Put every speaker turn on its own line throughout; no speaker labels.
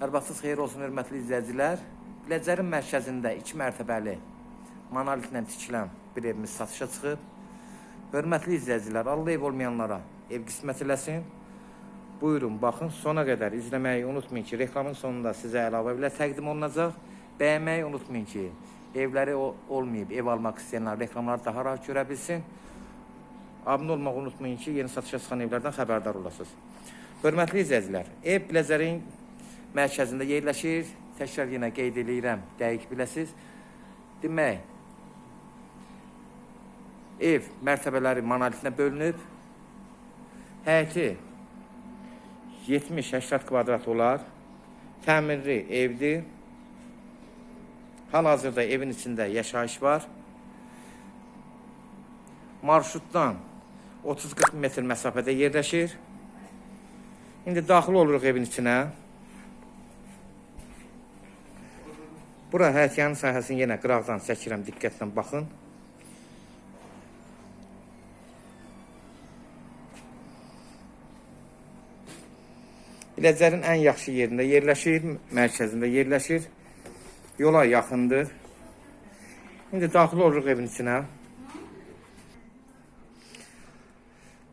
Hər vaxtınız xeyir olsun, hörmətli izləyicilər. Biləcərin mərkəzində 2 mərtəbəli monolitlə tikilən bir evimiz satışa çıxıb. Hörmətli izləyicilər, Allah ev olmayanlara ev qismət eləsin. Buyurun, baxın, sona qədər izləməyi unutmayın ki, reklamın sonunda sizə əlavə bilər təqdim olunacaq. Bəyənməyi unutmayın ki, evləri olmayıb, ev almaq istəyənlər reklamları daha rahat görə bilsin. Abunə olmağı unutmayın ki, yeni satışa çıxan evlərdən xəbərdar olasınız. Hörmətli izləyicilər, ev Biləcərin mərkəzində yerləşir. Təkrar yenə qeyd eləyirəm, dəqiq biləsiz. Demək, ev mərtəbələri monolitinə bölünüb. Həyəti 70-80 kvadrat olar. Təmirli evdir. Hal-hazırda evin içində yaşayış var. Marşrutdan 30-40 metr məsafədə yerləşir. İndi daxil oluruq evin içinə. Bura həyətyanın sahəsini yenə qıraqdan çəkirəm, diqqətlə baxın. Biləcərin ən yaxşı yerində yerləşir, mərkəzində yerləşir. Yola yaxındır. İndi daxil oluruq evin içinə.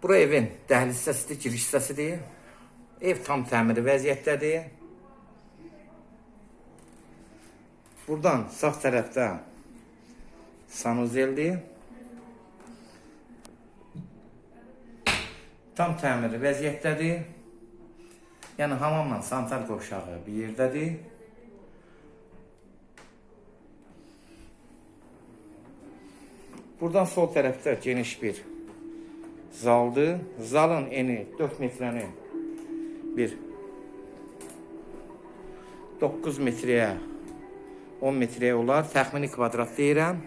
Bura evin dəhliz hissəsidir, giriş hissəsidir. Ev tam təmiri vəziyyətdədir. Buradan sağ tərəfdə sanuzeldir. Tam təmiri vəziyyətdədir. Yəni hamamla sanitar qovşağı bir yerdədir. Buradan sol tərəfdə geniş bir zaldır. Zalın eni 4 metrəni bir 9 metrəyə 10 metrəyə olar. Təxmini kvadrat deyirəm.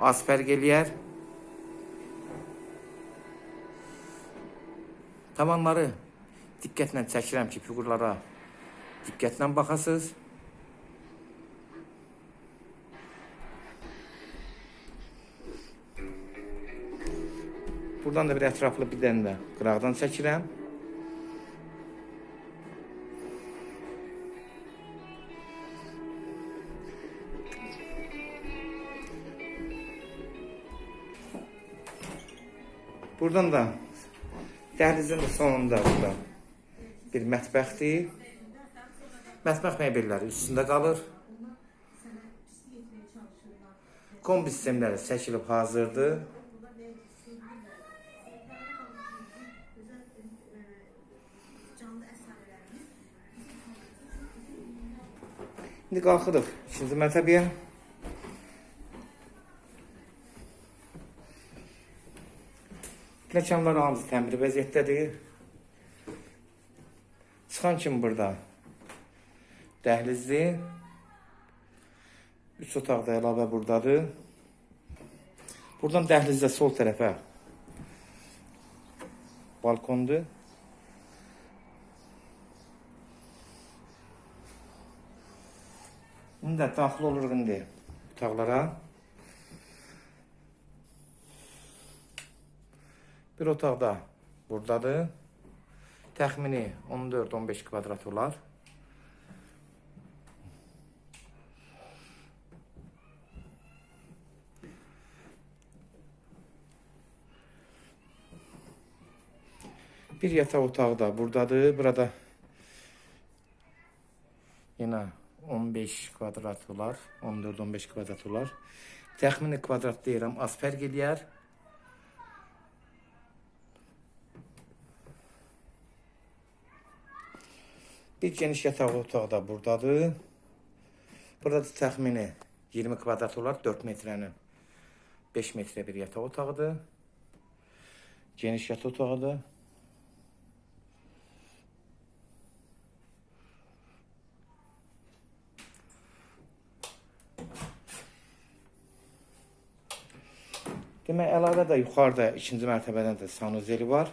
Az fərq eləyər. Tavanları diqqətlə çəkirəm ki, fiqurlara diqqətlə baxasınız. Buradan da bir ətraflı bir dənə də çəkirəm. Buradan da dəhlizin sonunda burada bir mətbəxdir. Mətbəx mebelləri üstündə qalır. Kombi sistemləri çəkilib hazırdır. İndi qalxırıq ikinci mərtəbəyə. Pləkanlar hamısı təmir vəziyyətdədir. Çıxan kimi burada dəhlizdir. Üç otaq da əlavə buradadır. Buradan dəhlizdə sol tərəfə balkondur. İndi də daxil oluruq indi otaqlara. Bir otaq da buradadır. Təxmini 14-15 kvadrat olar. Bir yataq otağı da buradadır. Burada yenə 15 kvadrat olar. 14-15 kvadrat olar. Təxmini kvadrat deyirəm, az fərq. Bir geniş yataq otağı da buradadır. Burada da təxmini 20 kvadrat olar, 4 metrənin 5 metrə bir yataq otağıdır. Geniş yataq otağıdır. Demək əlavə də yuxarıda ikinci mərtəbədən də sanuzeli var.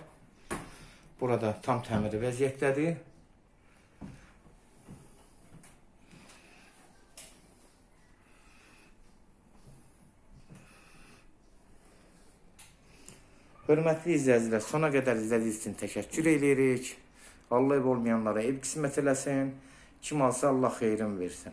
Burada tam təmiri vəziyyətdədir. Hörmətli izləyicilər, sona qədər izlədiyiniz üçün təşəkkür edirik. Allah ev olmayanlara ev qismət eləsin. Kim alsa Allah xeyrin versin.